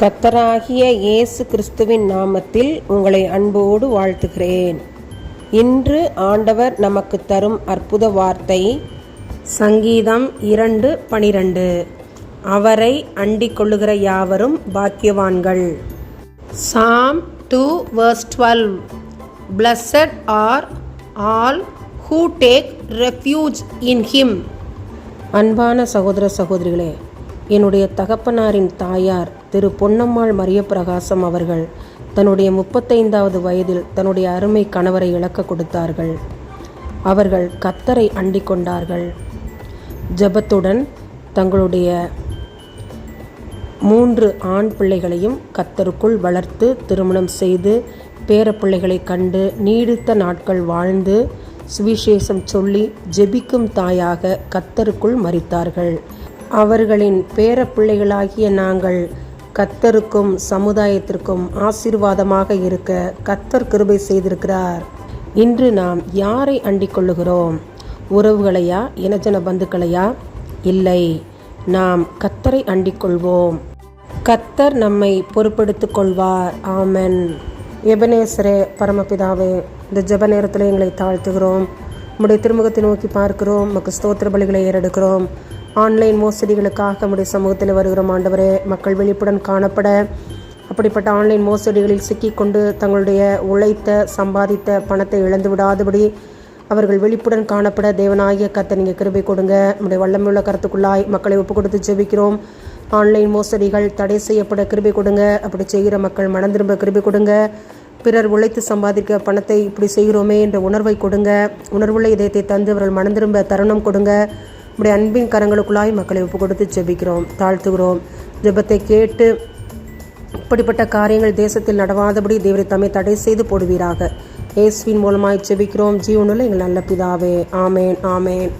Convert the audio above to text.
கத்தராகிய இயேசு கிறிஸ்துவின் நாமத்தில் உங்களை அன்போடு வாழ்த்துகிறேன். இன்று ஆண்டவர் நமக்கு தரும் அற்புத வார்த்தை சங்கீதம் இரண்டு பனிரெண்டு. அவரை அண்டிக் கொள்ளுகிற யாவரும் பாக்கியவான்கள். Psalm two verse twelve. Blessed are all who take refuge in him அன்பான சகோதர சகோதரிகளே என்னுடைய தகப்பனாரின் தாயார் திரு பொன்னம்மாள் மரிய பிரகாசம் அவர்கள் தன்னுடைய முப்பத்தைந்தாவது வயதில் தன்னுடைய அருமை கணவரை இழக்க கொடுத்தார்கள். அவர்கள் கத்தரை அண்டி கொண்டார்கள். ஜெபத்துடன் தங்களுடைய மூன்று ஆண் பிள்ளைகளையும் கத்தருக்குள் வளர்த்து திருமணம் செய்து பேரப்பிள்ளைகளை கண்டு நீடித்த நாட்கள் வாழ்ந்து சுவிசேஷம் சொல்லி ஜெபிக்கும் தாயாக கத்தருக்குள் மறித்தார்கள் அவர்களின் பேரப்பிள்ளைகளாகிய நாங்கள் கத்தருக்கும் சமுதாயத்திற்கும் ஆசீர்வாதமாக இருக்க கத்தர் கிருபை செய்திருக்கிறார். இன்று நாம் யாரை அண்டிக் கொள்ளுகிறோம்? உறவுகளையா? இனஜன பந்துக்களையா? இல்லை. நாம் கத்தரை அண்டிக் கொள்வோம். கத்தர் நம்மை பொறுப்பெடுத்துக் கொள்வார். ஆமென். எபனேஸ்வரே பரமபிதாவே இந்த ஜெப நேரத்தில் எங்களை தாழ்த்துகிறோம். உம்முடைய திருமுகத்தை நோக்கி பார்க்கிறோம். நமக்கு ஸ்தோத்திர பலிகளை ஏறெடுக்கிறோம். ஆன்லைன் மோசடிகளுக்காக நம்முடைய சமூகத்தில் வருகிறோம். ஆண்டவரே மக்கள் விழிப்புடன் காணப்பட. அப்படிப்பட்ட ஆன்லைன் மோசடிகளில் சிக்கிக்கொண்டு தங்களுடைய உழைத்த சம்பாதித்த பணத்தை இழந்து விடாதபடி அவர்கள் விழிப்புடன் காணப்பட. தேவநாயக கத்தை நீங்கள் கிருபை கொடுங்க. நம்முடைய வல்லமையுள்ள கருத்துக்குள்ளாய் மக்களை ஒப்பு கொடுத்து ஜெபிக்கிறோம். ஆன்லைன் மோசடிகள் தடை செய்யப்பட கிருபை கொடுங்க. அப்படி செய்கிற மக்கள் மனம் திரும்ப கிருபை கொடுங்க. பிறர் உழைத்து சம்பாதிக்க பணத்தை இப்படி செய்கிறோமே என்ற உணர்வை கொடுங்க. உணர்வுள்ள இதயத்தை தந்து அவர்கள் மனம் திரும்ப தருணம் கொடுங்க. நம்முடைய அன்பின் கரங்களுக்குள்ளாய் மக்களை ஒப்பு கொடுத்து ஜெபிக்கிறோம் தாழ்த்துகிறோம். ஜெபத்தை கேட்டு இப்படிப்பட்ட காரியங்கள் தேசத்தில் நடவாதபடி தேவரை தம்மை தடை செய்து போடுவீராக. இயேசுவின் மூலமாய் ஜெபிக்கிறோம். ஜீவனில் எங்கள் நல்ல பிதாவே. ஆமேன் ஆமேன்.